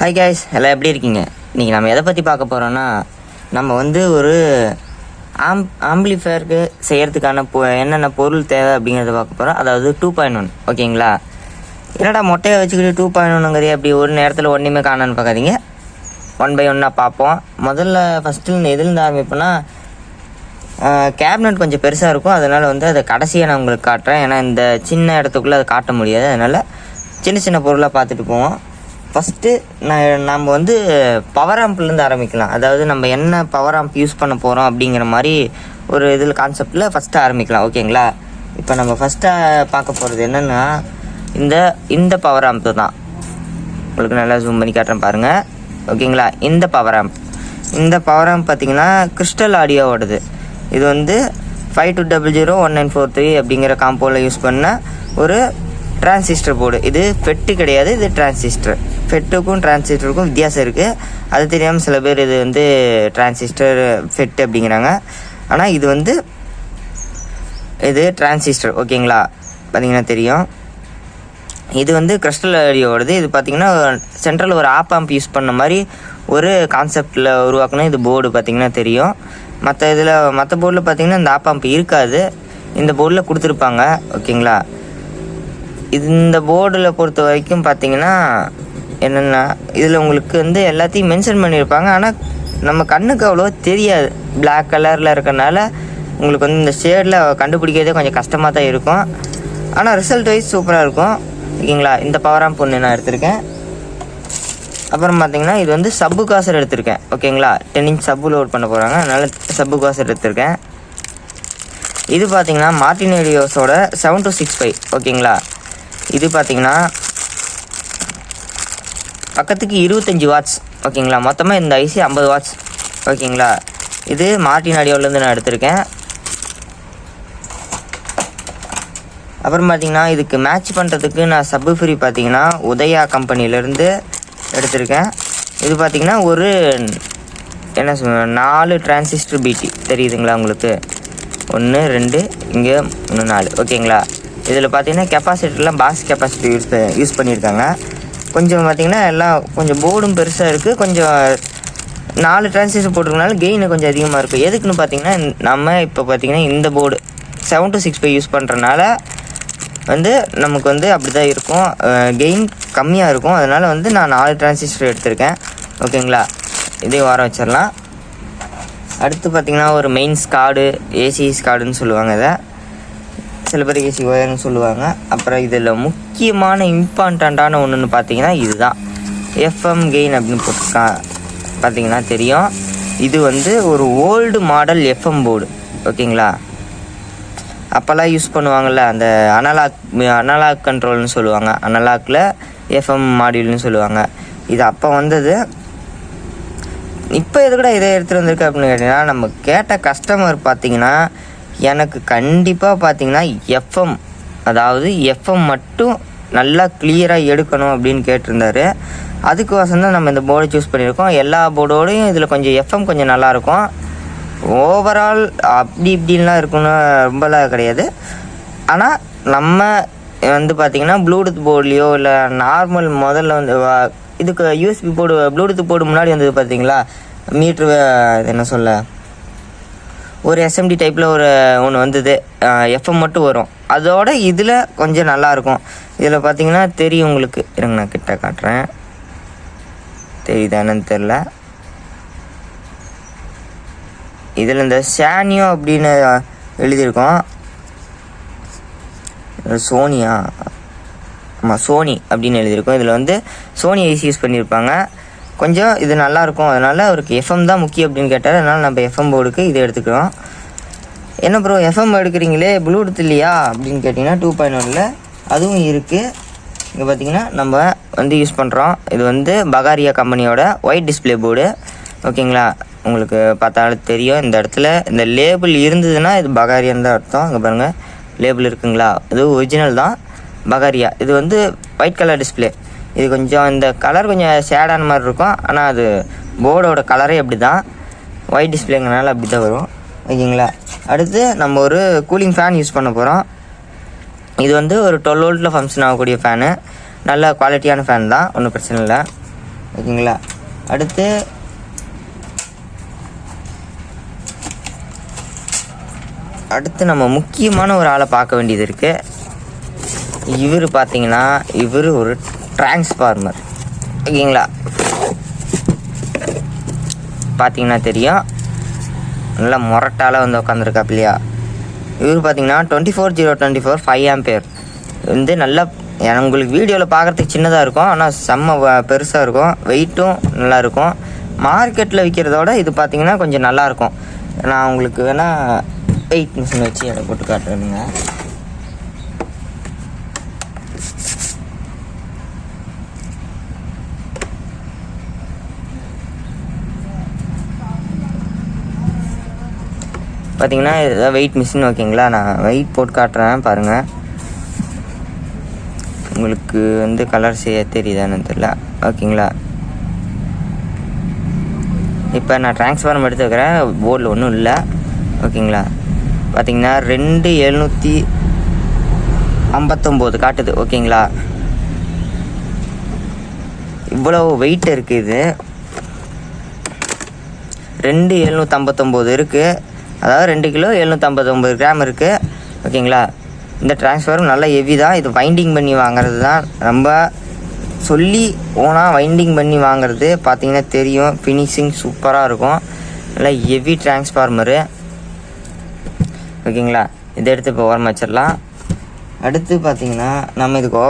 Hi guys. எல்லாம் எப்படி இருக்கீங்க? இன்றைக்கி நம்ம எதை பற்றி பார்க்க போகிறோன்னா நம்ம வந்து ஒரு ஆம் ஆம்பிளிஃபயருக்கு செய்கிறதுக்கான பொ என்னென்ன பொருள் தேவை அப்படிங்கிறத பார்க்க போகிறோம் அதாவது டூ பாயிண்ட் ஒன் ஓகேங்களா? என்னடா மொட்டையை வச்சுக்கிட்டு டூ பாயிண்ட் ஒன்னுங்கிறதே அப்படி ஒரு நேரத்தில் ஒன்றுமே காணான்னு பார்க்காதீங்க ஒன் பை ஒன்னாக பார்ப்போம். முதல்ல ஃபஸ்ட்டு இந்த எதுலேருந்து ஆரம்பிப்போன்னா கேபினட் கொஞ்சம் பெருசாக இருக்கும். அதனால் வந்து அதை கடைசியாக நான் உங்களுக்கு காட்டுறேன். ஏன்னா இந்த சின்ன இடத்துக்குள்ளே அதை காட்ட முடியாது. அதனால் சின்ன சின்ன பொருளாக பார்த்துட்டு போவோம். ஃபஸ்ட்டு நான் நம்ம வந்து பவர் ஆம்ப்லேருந்து ஆரம்பிக்கலாம். அதாவது நம்ம என்ன பவர் ஆம்ப் யூஸ் பண்ண போகிறோம் அப்படிங்கிற மாதிரி ஒரு இதில் கான்செப்டில் ஃபஸ்ட்டு ஆரம்பிக்கலாம். ஓகேங்களா இப்போ நம்ம ஃபஸ்ட்டாக பார்க்க போகிறது என்னென்னா இந்த இந்த பவர் ஆம்ப் தான். உங்களுக்கு நல்லா ஜூம் பண்ணி காட்டுறேன் பாருங்கள் ஓகேங்களா இந்த பவர் ஆம்ப் இந்த பவர் ஆம்ப் பார்த்தீங்கன்னா கிறிஸ்டல் ஆடியோவோடது இது வந்து five two double zero one nine four three அப்படிங்கிற காம்போவில் யூஸ் பண்ண ஒரு டிரான்சிஸ்டர் போர்டு இது ஃபெட்டு கிடையாது இது டிரான்சிஸ்டர் ஃபெட்டுக்கும் டிரான்சிஸ்டருக்கும் வித்தியாசம் இருக்குது அது தெரியாமல் சில பேர் இது வந்து டிரான்சிஸ்டர் ஃபெட் அப்படிங்கிறாங்க. ஆனால் இது வந்து இது டிரான்சிஸ்டர் ஓகேங்களா? பார்த்தீங்கன்னா தெரியும். இது வந்து கிறிஸ்டல் ஆடியோடது இது பார்த்திங்கன்னா சென்ட்ரல் ஒரு ஆப் ஆம்ப் யூஸ் பண்ண மாதிரி ஒரு கான்செப்டில் உருவாக்கினா இது போர்டு பார்த்தீங்கன்னா தெரியும். மற்ற இதில் மற்ற போர்டில் பார்த்தீங்கன்னா இந்த ஆப் ஆம்ப் இருக்காது. இந்த போர்டில் கொடுத்துருப்பாங்க ஓகேங்களா? இது இந்த போர்டில் பொறுத்த வரைக்கும் பார்த்தீங்கன்னா என்னென்னா இதில் உங்களுக்கு வந்து எல்லாத்தையும் மென்ஷன் பண்ணியிருப்பாங்க ஆனால் நம்ம கண்ணுக்கு அவ்வளோ தெரியாது. பிளாக் கலரில் இருக்கனால உங்களுக்கு வந்து இந்த ஷேடில் கண்டுபிடிக்கிறதே கொஞ்சம் கஷ்டமாக தான் இருக்கும். ஆனால் ரிசல்ட் வைஸ் சூப்பராக இருக்கும். ஓகேங்களா? இந்த பவராம் பொண்ணு நான் எடுத்திருக்கேன். அப்புறம் பார்த்தீங்கன்னா இது வந்து சப்பு காசர் எடுத்திருக்கேன். ஓகேங்களா? டென் இன்ச் சப்பு லோட் பண்ண போகிறாங்க அதனால் சப்பு காசர் எடுத்திருக்கேன். இது பார்த்தீங்கன்னா மார்டின் ஏடியோஸோட செவன் டூ சிக்ஸ் ஃபைவ் ஓகேங்களா? இது பார்த்தீங்கன்னா பக்கத்துக்கு இருபத்தஞ்சி வாட்ஸ் ஓகேங்களா மொத்தமாக இந்த ஐசி ஐம்பது வாட்ஸ் ஓகேங்களா இது மார்டின் அடியோலேருந்து நான் எடுத்திருக்கேன். அப்புறம் பார்த்தீங்கன்னா இதுக்கு மேட்ச் பண்ணுறதுக்கு நான் சப்பு ஃப்ரீ பார்த்தீங்கன்னா உதயா கம்பெனிலேருந்து எடுத்திருக்கேன். இது பார்த்தீங்கன்னா ஒரு என்ன சொல்ல நாலு டிரான்சிஸ்டர் பிடி தெரியுதுங்களா உங்களுக்கு? ஒன்று ரெண்டு இங்கே ஒன்று நாலு ஓகேங்களா இதில் பார்த்தீங்கன்னா கெப்பாசிட்டிலாம் பாஸ் கெப்பாசிட்டி யூஸ் யூஸ் பண்ணியிருக்காங்க. கொஞ்சம் பார்த்தீங்கன்னா எல்லாம் கொஞ்சம் போர்டும் பெருசாக இருக்குது கொஞ்சம் நாலு டிரான்சிஸ்டர் போட்டிருக்கனால கெயின் கொஞ்சம் அதிகமாக இருக்குது எதுக்குன்னு பார்த்தீங்கன்னா நம்ம இப்போ பார்த்தீங்கன்னா இந்த board seven two six five use பண்ணுறனால வந்து நமக்கு வந்து அப்படி தான் இருக்கும் கெயின் கம்மியாக இருக்கும். அதனால் வந்து நான் நாலு டிரான்சிஸ்டர் எடுத்திருக்கேன். ஓகேங்களா? இதே வாரம் வச்சிடலாம். அடுத்து பார்த்திங்கன்னா ஒரு மெயின்ஸ் கார்டு ஏசி கார்டுன்னு சொல்லுவாங்க இதை சில பேர் ஏசி ஒயர்னு சொல்லுவாங்க. அப்புறம் இதில் முக்கியமான இம்பார்ட்டண்ட்டான ஒன்றுன்னு பார்த்தீங்கன்னா இதுதான். எஃப்எம் கெயின் அப்படின்னு போட்டிருக்கா பார்த்தீங்கன்னா தெரியும். இது வந்து ஒரு ஓல்டு மாடல் எஃப்எம் போர்டு ஓகேங்களா? அப்போல்லாம் யூஸ் பண்ணுவாங்கள்ல அந்த அனலாக் அனலாக் கண்ட்ரோல்னு சொல்லுவாங்க. அனலாக்கில் எஃப்எம் மாடியூல்னு சொல்லுவாங்க. இது அப்போ வந்தது. இப்போ எதுக்கூட இதை எடுத்துகிட்டு வந்திருக்கு அப்படின்னு கேட்டிங்கன்னா நம்ம கேட்ட கஸ்டமர் பார்த்தீங்கன்னா எனக்கு கண்டிப்பாக பார்த்தீங்கன்னா எஃப்எம் அதாவது எஃப்எம் மட்டும் நல்லா கிளியராக எடுக்கணும் அப்படின்னு கேட்டிருந்தாரு. அதுக்கு வசந்தான் நம்ம இந்த போர்டு சூஸ் பண்ணியிருக்கோம். எல்லா போர்டோடையும் இதில் கொஞ்சம் எஃப்எம் கொஞ்சம் நல்லாயிருக்கும் ஓவரால் அப்படி இப்படின்லாம் இருக்குன்னு ரொம்பலாம் கிடையாது. ஆனால் நம்ம வந்து பார்த்திங்கன்னா ப்ளூடூத் போர்ட்லேயோ இல்லை நார்மல் முதல்ல வந்து இதுக்கு யூஎஸ்பி போர்டு ப்ளூடூத் போர்டு முன்னாடி வந்தது பார்த்தீங்களா மீட்ரு என்ன சொல்ல? ஒரு எஸ்எம்டி டைப்பில் ஒரு ஒன்று வந்தது. எஃப்எம் மட்டும் வரும். அதோட இதில் கொஞ்சம் நல்லாயிருக்கும் இதில் பார்த்தீங்கன்னா தெரியும் உங்களுக்கு. இருங்க நான் கிட்ட காட்டுறேன். தெரியுதானு தெரில இதில் இந்த சானியோ அப்படின்னு எழுதியிருக்கோம். சோனியா ஆமாம் சோனி அப்படின்னு எழுதியிருக்கோம். இதில் வந்து சோனி ஐசி யூஸ் பண்ணியிருப்பாங்க கொஞ்சம் இது நல்லாயிருக்கும் அதனால் அவருக்கு எஃப்எம் தான் முக்கியம் அப்படின்னு கேட்டார். அதனால் நம்ம எஃப்எம் போர்டுக்கு இதை எடுத்துக்கிறோம். என்ன ப்ரோ எஃப்எம் எடுக்கிறீங்களே? ப்ளூடூத் இல்லையா? அப்படின்னு கேட்டிங்கன்னா டூ பாயிண்ட் ஒனில் அதுவும் இருக்குது இங்கே பார்த்தீங்கன்னா நம்ம வந்து யூஸ் பண்ணுறோம் இது வந்து பகாரியா கம்பெனியோட ஒயிட் டிஸ்ப்ளே போர்டு ஓகேங்களா உங்களுக்கு பார்த்தாலும் தெரியும். இந்த இடத்துல இந்த லேபிள் இருந்ததுன்னா இது பகாரியான்னு தான் அர்த்தம். இங்கே பாருங்கள் லேபிள் இருக்குங்களா? இது ஒரிஜினல் தான். பகாரியா. இது வந்து ஒயிட் கலர் டிஸ்ப்ளே இது கொஞ்சம் இந்த கலர் கொஞ்சம் ஷேடான மாதிரி இருக்கும். ஆனால் அது போர்டோட கலரே அப்படி தான் ஒயிட் டிஸ்பிளேங்கிறனால அப்படி தான் வரும். ஓகேங்களா? அடுத்து நம்ம ஒரு கூலிங் ஃபேன் யூஸ் பண்ண போகிறோம் இது வந்து ஒரு டுவெல் வோல்ட்டில் ஃபங்க்ஷன் ஆகக்கூடிய ஃபேனு நல்ல குவாலிட்டியான ஃபேன் தான். ஒன்றும் பிரச்சனை இல்லை. ஓகேங்களா? அடுத்து அடுத்து நம்ம முக்கியமான ஒரு ஆளை பார்க்க வேண்டியது இருக்குது இவர் பார்த்தீங்கன்னா இவர் ஒரு டிரான்ஸ்ஃபார்மர் ஓகேங்களா? பார்த்தீங்கன்னா தெரியும். நல்லா முரட்டால வந்து உட்காந்துருக்காப்லையா இவர் பார்த்தீங்கன்னா twenty four zero twenty four five ampere வந்து நல்லா உங்களுக்கு வீடியோவில் பார்க்குறதுக்கு சின்னதாக இருக்கும். ஆனால் செம்ம பெருசாக இருக்கும். வெயிட்டும் நல்லாயிருக்கும் மார்க்கெட்டில் விற்கிறதோட இது பார்த்தீங்கன்னா கொஞ்சம் நல்லாயிருக்கும் நான் உங்களுக்கு வேணால் வெயிட் மிஷின் வச்சு எடை போட்டு காட்டுறேனுங்க. பார்த்தீங்கன்னா இதுதான் வெயிட் மிஷின் ஓகேங்களா? நான் வெயிட் போட்டு காட்டுறேன் பாருங்கள் உங்களுக்கு வந்து கலர் செய்ய தெரியுதான்னு தெரியல. ஓகேங்களா? இப்போ நான் ட்ரான்ஸ்ஃபார்ம் எடுத்து வைக்கிறேன். போர்டில் ஒன்றும் இல்லை. ஓகேங்களா? பார்த்தீங்கன்னா ரெண்டு எழுநூற்றி ஐம்பத்தொம்போது காட்டுது. ஓகேங்களா? இவ்வளோ வெயிட் இருக்குது இது. ரெண்டு எழுநூற்றம்பத்தொம்போது இருக்குது அதாவது ரெண்டு கிலோ எழுநூற்றம்பத்தொம்பது கிராம் இருக்குது ஓகேங்களா? இந்த டிரான்ஸ்ஃபார்ம் நல்ல ஹெவி தான். இது வைண்டிங் பண்ணி வாங்குறது தான் ரொம்ப சொல்லி ஓனாக வைண்டிங் பண்ணி வாங்குறது பார்த்திங்கன்னா தெரியும். ஃபினிஷிங் சூப்பராக இருக்கும். நல்லா ஹெவி டிரான்ஸ்ஃபார்மரு ஓகேங்களா? இதை எடுத்து இப்போ ஓரம் வச்சிடலாம். அடுத்து பார்த்தீங்கன்னா நம்ம இதுக்கு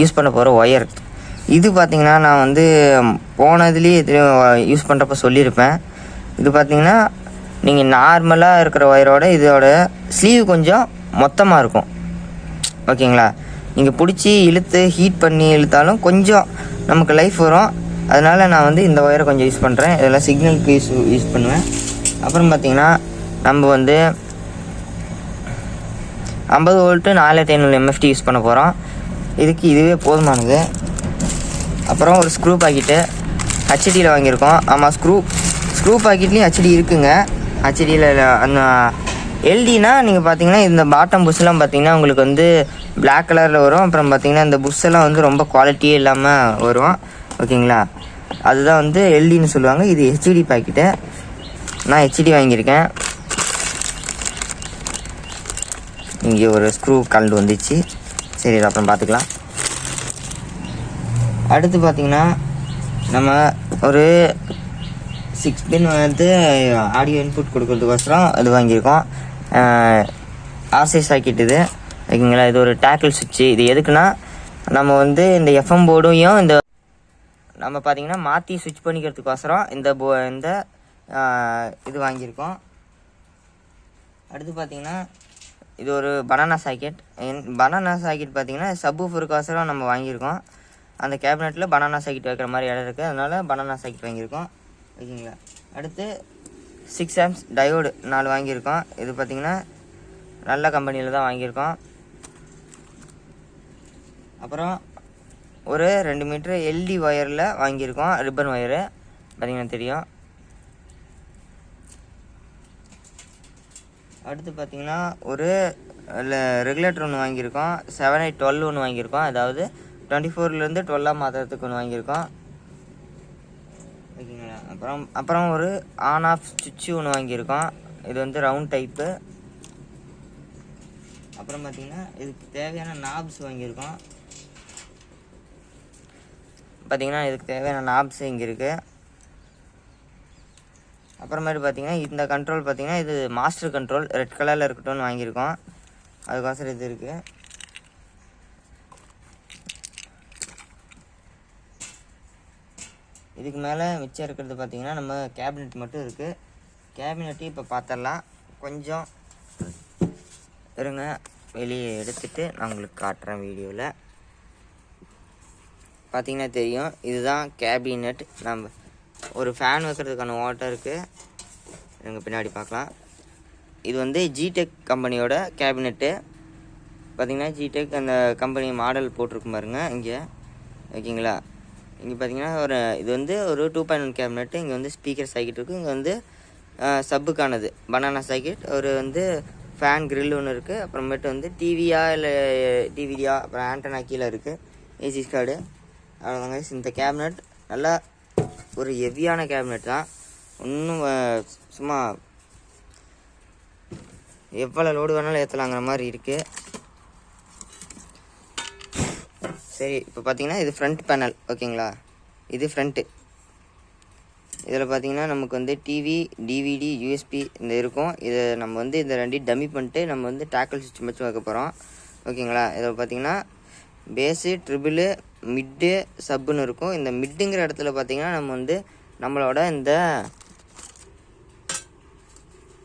யூஸ் பண்ண போகிற ஒயர் இது பார்த்திங்கன்னா நான் வந்து போனதுலேயே யூஸ் பண்ணுறப்ப சொல்லியிருப்பேன். இது பார்த்தீங்கன்னா நீங்கள் நார்மலாக இருக்கிற ஒயரோட இதோட ஸ்லீவ் கொஞ்சம் மொத்தமாக இருக்கும். ஓகேங்களா? நீங்கள் பிடிச்சி இழுத்து ஹீட் பண்ணி இழுத்தாலும் கொஞ்சம் நமக்கு லைஃப் வரும். அதனால் நான் வந்து இந்த ஒயரை கொஞ்சம் யூஸ் பண்ணுறேன் இதெல்லாம் சிக்னலுக்கு யூஸ் யூஸ் பண்ணுவேன். அப்புறம் பார்த்தீங்கன்னா நம்ம வந்து ஐம்பது வோல்ட்டு நாலாயிரத்தி ஐநூறு எம்எஃப்டி யூஸ் பண்ண போகிறோம் இதுக்கு இதுவே போதுமானது. அப்புறம் ஒரு ஸ்க்ரூ பாக்கெட்டு ஹச்டியில் வாங்கியிருக்கோம். ஆமாம் ஸ்க்ரூ ஸ்க்ரூ பாக்கெட்லேயும் ஹச்டி இருக்குங்க. ஹச்டியில் அந்த எல்டினா நீங்கள் பார்த்தீங்கன்னா இந்த பாட்டம் புஷ்லாம் பார்த்தீங்கன்னா உங்களுக்கு வந்து பிளாக் கலரில் வரும். அப்புறம் பார்த்தீங்கன்னா இந்த புஷ்ஷெல்லாம் வந்து ரொம்ப குவாலிட்டியே இல்லாமல் வரும். ஓகேங்களா? அதுதான் வந்து எல்டின்னு சொல்லுவாங்க. இது ஹெச்டி பாக்கெட்டு நான் ஹெச்டி வாங்கியிருக்கேன். இங்கே ஒரு ஸ்க்ரூ கலண்டு வந்துச்சு. சரி இது அப்புறம் பார்த்துக்கலாம் அடுத்து பார்த்தீங்கன்னா நம்ம ஒரு சிக்ஸ் பின் வந்து ஆடியோ இன்புட் கொடுக்கறதுக்கோசரம் அது வாங்கியிருக்கோம். ஆர்சி சாக்கெட் இது. ஓகேங்களா? இது ஒரு டேக்கிள் சுவிட்சு இது எதுக்குன்னா நம்ம வந்து இந்த எஃப்எம் போர்டையும் இந்த நம்ம பார்த்தீங்கன்னா மாற்றி சுவிட்ச் பண்ணிக்கிறதுக்கோசரம் இந்த போ இந்த இது வாங்கியிருக்கோம். அடுத்து பார்த்தீங்கன்னா இது ஒரு பனானா சாக்கெட் பனானா சாக்கெட் பார்த்தீங்கன்னா சப்வூஃபருக்கோசரம் நம்ம வாங்கியிருக்கோம். அந்த கேபினெட்டில் பனானா சாக்கெட் வைக்கிற மாதிரி இடம் இருக்குது அதனால் பனானா சாக்கெட் வாங்கியிருக்கோம். ஓகேங்களா? அடுத்து சிக்ஸ் ஆம்ஸ் டயோடு நாலு வாங்கியிருக்கோம். இது பார்த்திங்கன்னா நல்ல கம்பெனியில் தான் வாங்கியிருக்கோம். அப்புறம் ஒரு ரெண்டு மீட்ரு எல்டி ஒயரில் வாங்கியிருக்கோம். ரிப்பன் ஒயரு பார்த்தீங்கன்னா தெரியும். அடுத்து பார்த்திங்கன்னா ஒரு ரெகுலேட்டர் ஒன்று வாங்கியிருக்கோம். செவன் எயிட் டுவெல் ஒன்று வாங்கியிருக்கோம். அதாவது டுவெண்ட்டி ஃபோர்லேருந்து டுவெல்லாக மாற்றுறதுக்கு ஒன்று வாங்கியிருக்கோம். ஓகேங்களா. அப்புறம் அப்புறம் ஒரு ஆன் ஆஃப் சுவிட்சு ஒன்று வாங்கியிருக்கோம். இது வந்து ரவுண்ட் டைப்பு அப்புறம் பார்த்தீங்கன்னா இதுக்கு தேவையான நாப்ஸ் வாங்கியிருக்கோம். பார்த்தீங்கன்னா இதுக்கு தேவையான நாப்ஸ் இங்கே இருக்குது அப்புறமேட்டு பார்த்தீங்கன்னா இந்த கண்ட்ரோல் பார்த்தீங்கன்னா இது மாஸ்டர் கண்ட்ரோல் ரெட் கலரில் இருக்கட்டும்னு வாங்கியிருக்கோம். அதுக்கோசரம் இது இருக்குது இதுக்கு மேலே மிச்சம் இருக்கிறது பார்த்தீங்கன்னா நம்ம கேபினெட் மட்டும் இருக்குது கேபினெட்டையும் இப்போ பார்த்துடலாம் கொஞ்சம் இருங்க. வெளியே எடுத்துட்டு நான் உங்களுக்கு காட்டுறேன் வீடியோவில் பார்த்தீங்கன்னா தெரியும். இதுதான் கேபினெட் நம்ம ஒரு ஃபேன் வைக்கிறதுக்கான ஓட்டை இருக்குது எங்கள் பின்னாடி பார்க்கலாம் இது வந்து ஜிடெக் கம்பெனியோட கேபினெட்டு பார்த்திங்கன்னா ஜிடெக் அந்த கம்பெனி மாடல் போட்டிருக்கும் பாருங்கள் இங்கே. ஓகேங்களா? இங்கே பார்த்தீங்கன்னா ஒரு இது வந்து ஒரு டூ பாயிண்ட் ஒன் கேபினெட்டு இங்கே வந்து ஸ்பீக்கர் சாக்கெட் இருக்குது இங்கே வந்து சப்புக்கானது பனானா சாக்கெட் ஒரு வந்து ஃபேன் கிரில் ஒன்று இருக்குது அப்புறமேட்டு வந்து டிவியா இல்லை டிவிடியா அப்புறம் ஆண்டனா கீழே இருக்குது ஏசி கார்டு அவ்வளோதாங்க இந்த கேபினெட் நல்லா ஒரு ஹெவியான கேபினெட் தான். ஒன்றும் சும்மா எவ்வளோ லோடு வேணாலும் ஏற்றலாங்கிற மாதிரி இருக்குது சரி இப்போ பார்த்தீங்கன்னா இது ஃப்ரண்ட் பேனல் ஓகேங்களா இது ஃப்ரண்ட்டு இதில் பார்த்தீங்கன்னா நமக்கு வந்து டிவி டிவிடி யூஎஸ்பி இந்த இருக்கும். இதை நம்ம வந்து இந்த ரெண்டையும் டம்மி பண்ணிட்டு நம்ம வந்து டேக்கிள் சிஸ்டம் வச்சு வைக்க போகிறோம் ஓகேங்களா இதில் பார்த்தீங்கன்னா பேஸு ட்ரிபிளு மிட்டு சப்புன்னு இருக்கும். இந்த மிட்டுங்கிற இடத்துல பார்த்தீங்கன்னா நம்ம வந்து நம்மளோட இந்த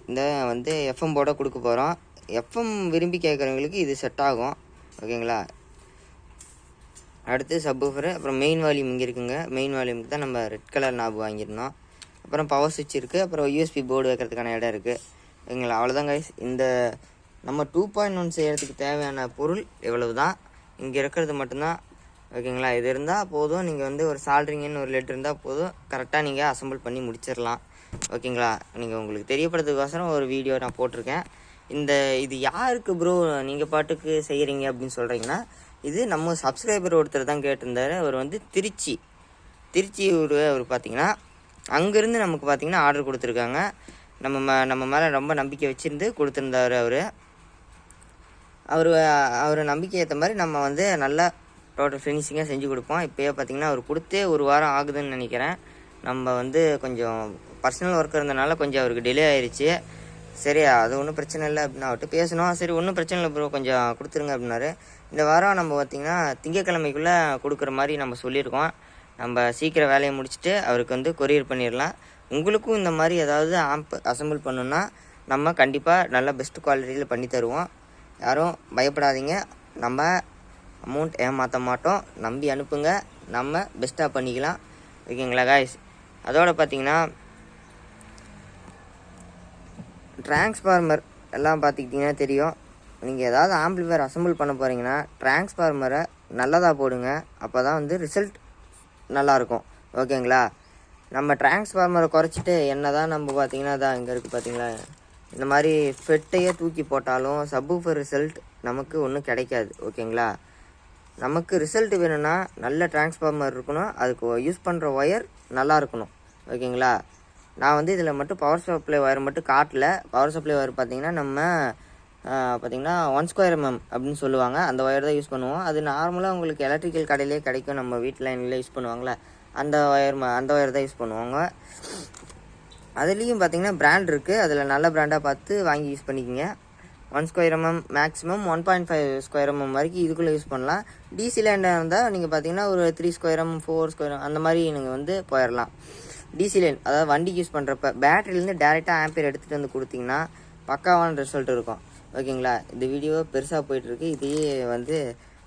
இந்த வந்து எஃப்எம் போட கொடுக்க போகிறோம் எஃப்எம் விரும்பி கேட்குறவங்களுக்கு இது செட் ஆகும். ஓகேங்களா அடுத்து சப்வூஃபரு அப்புறம் மெயின் வால்யூம் இங்கே இருக்குங்க. மெயின் வால்யூமுக்கு தான் நம்ம ரெட் கலர் நாப் வாங்கியிருந்தோம். அப்புறம் பவர் சுவிட்ச் இருக்குது அப்புறம் யூஎஸ்பி போர்டு வைக்கிறதுக்கான இடம் இருக்குது ஓகேங்களா? அவ்வளோதான் கைஸ் இந்த நம்ம டூ பாயிண்ட் ஒன் செய்கிறதுக்கு தேவையான பொருள் இவ்வளவு தான் இங்கே இருக்கிறது மட்டும்தான். ஓகேங்களா? இது இருந்தால் போதும். நீங்கள் வந்து ஒரு சால்ட்ரிங்கன்னு ஒரு லெட்ரு இருந்தால் போதும். கரெக்டாக நீங்கள் அசம்பிள் பண்ணி முடிச்சிடலாம். ஓகேங்களா? நீங்கள் உங்களுக்கு தெரியப்படுறதுக்கோசரம் ஒரு வீடியோ நான் போட்டிருக்கேன். இந்த இது யாருக்கு ப்ரோ நீங்கள் பாட்டுக்கு செய்கிறீங்க அப்படின்னு சொல்கிறீங்கன்னா இது நம்ம சப்ஸ்கிரைபர் ஒருத்தர் தான் கேட்டிருந்தாரு. அவர் வந்து திருச்சி. திருச்சி ஒரு அவர் பார்த்தீங்கன்னா அங்கேருந்து நமக்கு பார்த்தீங்கன்னா ஆர்டர் கொடுத்துருக்காங்க. நம்ம ம நம்ம மேலே ரொம்ப நம்பிக்கை வச்சுருந்து கொடுத்துருந்தாரு அவர். அவர் அவர் நம்பிக்கை ஏற்ற மாதிரி நம்ம வந்து நல்லா டோட்டல் ஃபினிஷிங்காக செஞ்சு கொடுப்போம். இப்போயே பார்த்தீங்கன்னா அவர் கொடுத்தே ஒரு வாரம் ஆகுதுன்னு நினைக்கிறேன். நம்ம வந்து கொஞ்சம் பர்சனல் ஒர்க் இருந்தனால கொஞ்சம் அவருக்கு டிலே ஆயிடுச்சு சரி அது ஒன்றும் பிரச்சனை இல்லை அப்படின்னு அவர்கிட்ட பேசணும். சரி ஒன்றும் பிரச்சனை இல்லை ப்ரோ கொஞ்சம் கொடுத்துருங்க அப்படின்னாரு. இந்த வாரம் நம்ம பார்த்திங்கன்னா திங்கக்கிழமைக்குள்ளே கொடுக்குற மாதிரி நம்ம சொல்லியிருக்கோம். நம்ம சீக்கிரம் வேலையை முடிச்சுட்டு அவருக்கு வந்து கொரியர் பண்ணிடலாம். உங்களுக்கும் இந்த மாதிரி ஏதாவது ஆம்ப் அசம்பிள் பண்ணுன்னா நம்ம கண்டிப்பாக நல்ல பெஸ்ட் குவாலிட்டியில் பண்ணி தருவோம். யாரும் பயப்படாதீங்க. நம்ம அமௌண்ட் ஏமாற்ற மாட்டோம். நம்பி அனுப்புங்க. நம்ம பெஸ்ட்டாக பண்ணிக்கலாம். ஓகேங்களா காய்ஸ் அதோடு பார்த்தீங்கன்னா டிரான்ஸ்ஃபார்மர் எல்லாம் பார்த்துக்கிட்டிங்கன்னா தெரியும். நீங்கள் ஏதாவது ஆம்பிளிஃபயர் அசம்பிள் பண்ண போகிறீங்கன்னா டிரான்ஸ்ஃபார்மரை நல்லதாக போடுங்க. அப்போ தான் வந்து ரிசல்ட் நல்லாயிருக்கும் ஓகேங்களா? நம்ம டிரான்ஸ்ஃபார்மரை குறைச்சிட்டு என்ன தான் நம்ம பார்த்தீங்கன்னா தான் இங்கே இருக்குது பார்த்தீங்களா இந்த மாதிரி ஃபெட்டையே தூக்கி போட்டாலும் சப்வூஃபர் ரிசல்ட் நமக்கு ஒன்றும் கிடைக்காது. ஓகேங்களா? நமக்கு ரிசல்ட் வேணும்னா நல்ல டிரான்ஸ்ஃபார்மர் இருக்கணும். அதுக்கு யூஸ் பண்ணுற ஒயர் நல்லா இருக்கணும். ஓகேங்களா? நான் வந்து இதில் மட்டும் பவர் சப்ளை ஒயர் மட்டும் காட்டல. பவர் சப்ளை ஒயர் பார்த்தீங்கன்னா நம்ம பார்த்தீங்கன்னா ஒன் ஸ்கொயர் எம்எம் அப்படின்னு சொல்லுவாங்க. அந்த ஒயர் தான் யூஸ் பண்ணுவோம். அது நார்மலாக உங்களுக்கு எலக்ட்ரிக்கல் கடையிலே கிடைக்கும். நம்ம வீட்டில் லைனில் யூஸ் பண்ணுவாங்களே அந்த ஒயர் அந்த ஒயர் தான் யூஸ் பண்ணுவாங்க. அதுலேயும் பார்த்தீங்கன்னா பிராண்ட் இருக்குது அதில் நல்ல பிராண்டாக பார்த்து வாங்கி யூஸ் பண்ணிக்கோங்க. One square mm maximum one point five square mm வரைக்கும் இதுக்குள்ளே யூஸ் பண்ணலாம். டிசி லேண்டாக இருந்தால் நீங்கள் பார்த்தீங்கன்னா ஒரு three square M four square அந்த மாதிரி நீங்கள் வந்து போயிடலாம் டிசி லைன் அதாவது வண்டிக்கு யூஸ் பண்ணுறப்ப பேட்டரியிலேருந்து டேரெக்டாக ஆம்பியர் எடுத்துகிட்டு வந்து கொடுத்தீங்கன்னா பக்காவான ரிசல்ட் இருக்கும். ஓகேங்களா? இந்த வீடியோ பெருசாக போயிட்டுருக்கு. இதையே வந்து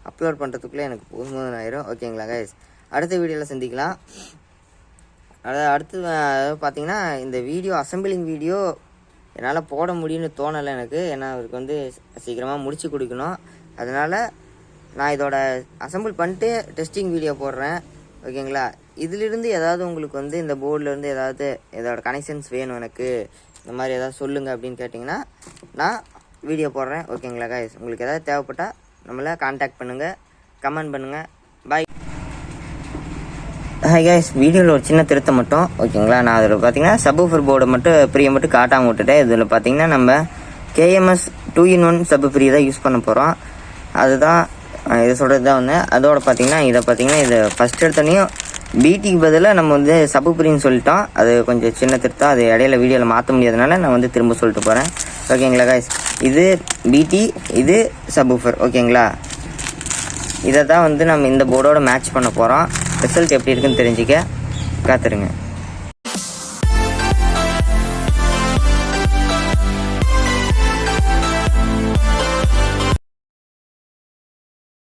அப்லோட் பண்ணுறதுக்குள்ளே எனக்கு போதும் ஆயிரும் ஓகேங்களா கைஸ் அடுத்த வீடியோவில் சந்திக்கலாம். அதாவது அடுத்து அதாவது பார்த்தீங்கன்னா இந்த வீடியோ அசம்பிளிங் வீடியோ என்னால் போட முடியும்னு தோணலை எனக்கு. ஏன்னா அவருக்கு வந்து சீக்கிரமாக முடிச்சு கொடுக்கணும். அதனால் நான் இதோட அசம்பிள் பண்ணிட்டு டெஸ்டிங் வீடியோ போடுறேன். ஓகேங்களா? இதிலிருந்து ஏதாவது உங்களுக்கு வந்து இந்த போர்டிலேருந்து ஏதாவது இதோட கனெக்ஷன்ஸ் வேணும் எனக்கு. இந்த மாதிரி ஏதாவது சொல்லுங்கள் அப்படின்னு கேட்டிங்கன்னா நான் வீடியோ போடுறேன். ஓகேங்களா கைஸ் உங்களுக்கு ஏதாவது தேவைப்பட்டால் நம்மளை காண்டாக்ட் பண்ணுங்கள் கமெண்ட் பண்ணுங்கள் பாய் ஹாய் கைஸ் வீடியோவில் ஒரு சின்ன திருத்தம் மட்டும். ஓகேங்களா? நான் அதில் பார்த்தீங்கன்னா சப்ஃபர் போர்டை மட்டும் ப்ரீயை மட்டும் காட்டாமல் விட்டுட்டேன். இதில் பார்த்தீங்கன்னா நம்ம KMS two in one sub free தான் யூஸ் பண்ண போகிறோம் அதுதான் இது சொல்கிறது தான் வந்து அதோட பார்த்தீங்கன்னா இதை பார்த்தீங்கன்னா இது ஃபஸ்ட் எடுத்தோடனையும் பிடிக்கு பதிலாக நம்ம வந்து சப்பு சொல்லிட்டோம். அது கொஞ்சம் சின்ன திருத்தம். அது இடையில வீடியோவில் மாற்ற முடியாதனால நான் வந்து திரும்ப சொல்லிட்டு போகிறேன் ஓகேங்களா காய்ஸ் இது பிடி இது சபூஃபர் ஓகேங்களா இதை தான் வந்து நம்ம இந்த போர்டோட மேட்ச் பண்ண போகிறோம் ரிசல்ட் எப்படி இருக்குன்னு தெரிஞ்சுக்க காத்துருங்க.